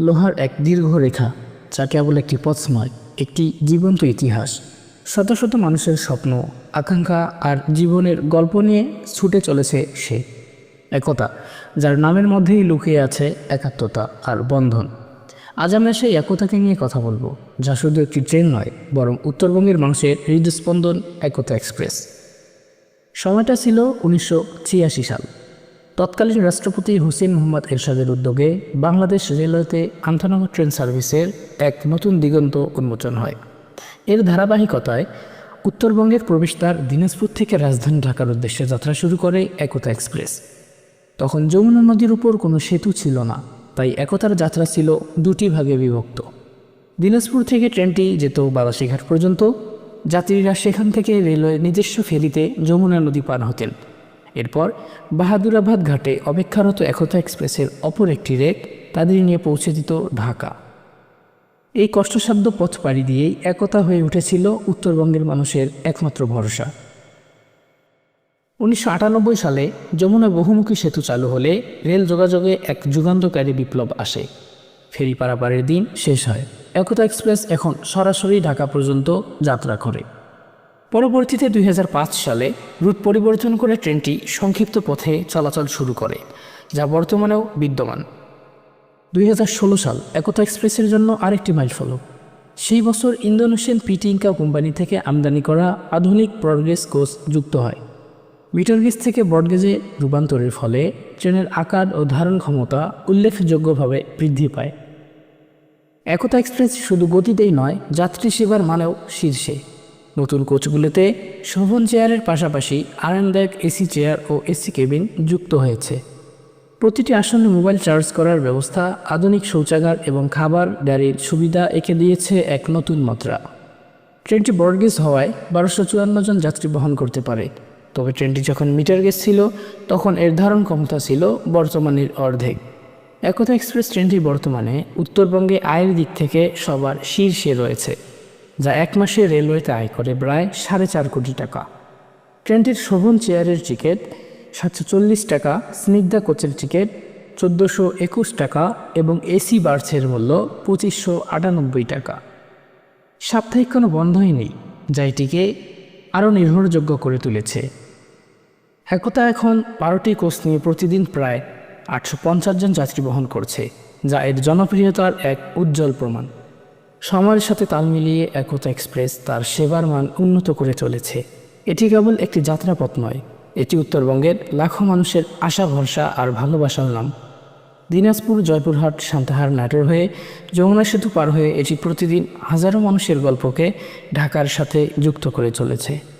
লোহার এক দীর্ঘ রেখা, যা কেবল একটি পথ নয়, একটি জীবন্ত ইতিহাস। শত শত মানুষের স্বপ্ন, আকাঙ্ক্ষা আর জীবনের গল্প নিয়ে ছুটে চলেছে সে একতা, যার নামের মধ্যেই লুকিয়ে আছে একাত্মতা আর বন্ধন। আজ আমরা সেই একতাকে নিয়ে কথা বলব, যা শুধু একটি ট্রেন নয়, বরং উত্তরবঙ্গের মানুষের হৃদস্পন্দন একতা এক্সপ্রেস। সময়টা ছিল উনিশশো ছিয়াশি সাল। তৎকালীন রাষ্ট্রপতি হুসেন মোহাম্মদ এরশাদের উদ্যোগে বাংলাদেশ রেলওয়েতে আন্তনগর ট্রেন সার্ভিসের এক নতুন দিগন্ত উন্মোচন হয়। এর ধারাবাহিকতায় উত্তরবঙ্গের প্রবেশদ্বার দিনাজপুর থেকে রাজধানী ঢাকার উদ্দেশ্যে যাত্রা শুরু করে একতা এক্সপ্রেস। তখন যমুনা নদীর উপর কোনো সেতু ছিল না, তাই একতার যাত্রা ছিল দুটি ভাগে বিভক্ত। দিনাজপুর থেকে ট্রেনটি যেত বালাসীঘাট পর্যন্ত, যাত্রীরা সেখান থেকে রেলওয়ে নিজস্ব ফেরিতে যমুনা নদী পার হতেন। এরপর বাহাদুরাবাদ ঘাটে অপেক্ষারত একতা এক্সপ্রেসের অপর একটি রেক তাদের নিয়ে পৌঁছে দিত ঢাকা। এই কষ্টসাধ্য পথ পাড়ি দিয়েই একতা হয়ে উঠেছিল উত্তরবঙ্গের মানুষের একমাত্র ভরসা। উনিশশো আটানব্বই সালে যমুনা বহুমুখী সেতু চালু হলে রেল যোগাযোগে এক যুগান্তকারী বিপ্লব আসে। ফেরি পারাপারের দিন শেষ হয়। একতা এক্সপ্রেস এখন সরাসরি ঢাকা পর্যন্ত যাত্রা করে। পরবর্তীতে দুই হাজার পাঁচ সালে রুট পরিবর্তন করে ট্রেনটি সংক্ষিপ্ত পথে চলাচল শুরু করে, যা বর্তমানেও বিদ্যমান। দুই হাজার ষোলো সাল একতা এক্সপ্রেসের জন্য আরেকটি মাইল ফলক। সেই বছর ইন্দোনেশিয়ান পিটিঙ্কা কোম্পানি থেকে আমদানি করা আধুনিক ব্রডগেজ কোচ যুক্ত হয়। মিটারগেজ থেকে ব্রডগেজে রূপান্তরের ফলে ট্রেনের আকার ও ধারণ ক্ষমতা উল্লেখযোগ্যভাবে বৃদ্ধি পায়। একতা এক্সপ্রেস শুধু গতিতেই নয়, যাত্রী সেবার মানেও শীর্ষে। নতুন কোচগুলোতে শোভন চেয়ারের পাশাপাশি আরামদায়ক এসি চেয়ার ও এসি কেবিন যুক্ত হয়েছে। প্রতিটি আসনে মোবাইল চার্জ করার ব্যবস্থা, আধুনিক শৌচাগার এবং খাবার, গাড়ির সুবিধা এঁকে দিয়েছে এক নতুন মাত্রা। ট্রেনটি বর্গেজ হওয়ায় বারোশো চুয়ান্ন জন যাত্রী বহন করতে পারে। তবে ট্রেনটি যখন মিটার গেজ ছিল, তখন এর ধারণ ক্ষমতা ছিল বর্তমানের অর্ধেক। একতা এক্সপ্রেস ট্রেনটি বর্তমানে উত্তরবঙ্গে আয়ের দিক থেকে সবার শীর্ষে রয়েছে। যা এক মাসে রেলওয়েতে আয় করে প্রায় সাড়ে চার কোটি টাকা। ট্রেনটির শোভন চেয়ারের টিকিট সাতশো চল্লিশ টাকা, স্নিগ্ধা কোচের টিকিট চোদ্দোশো একুশ টাকা এবং এসি বার্থের মূল্য পঁচিশশো আটানব্বই টাকা। সাপ্তাহিক কোনো বন্ধই নেই, যা এটিকে আরও নির্ভরযোগ্য করে তুলেছে। একতা এখন বারোটি কোচ নিয়ে প্রতিদিন প্রায় আটশো পঞ্চাশ জন যাত্রী বহন করছে, যা এর জনপ্রিয়তার এক উজ্জ্বল প্রমাণ। সময়ের সাথে তাল মিলিয়ে একতা এক্সপ্রেস তার সেবার মান উন্নত করে চলেছে। এটি কেবল একটি যাত্রাপথ নয়, এটি উত্তরবঙ্গের লাখো মানুষের আশা, ভরসা আর ভালোবাসার নাম। দিনাজপুর, জয়পুরহাট, সান্তাহার, নাটোর হয়ে যমুনা সেতু পার হয়ে এটি প্রতিদিন হাজারো মানুষের গল্পকে ঢাকার সাথে যুক্ত করে চলেছে।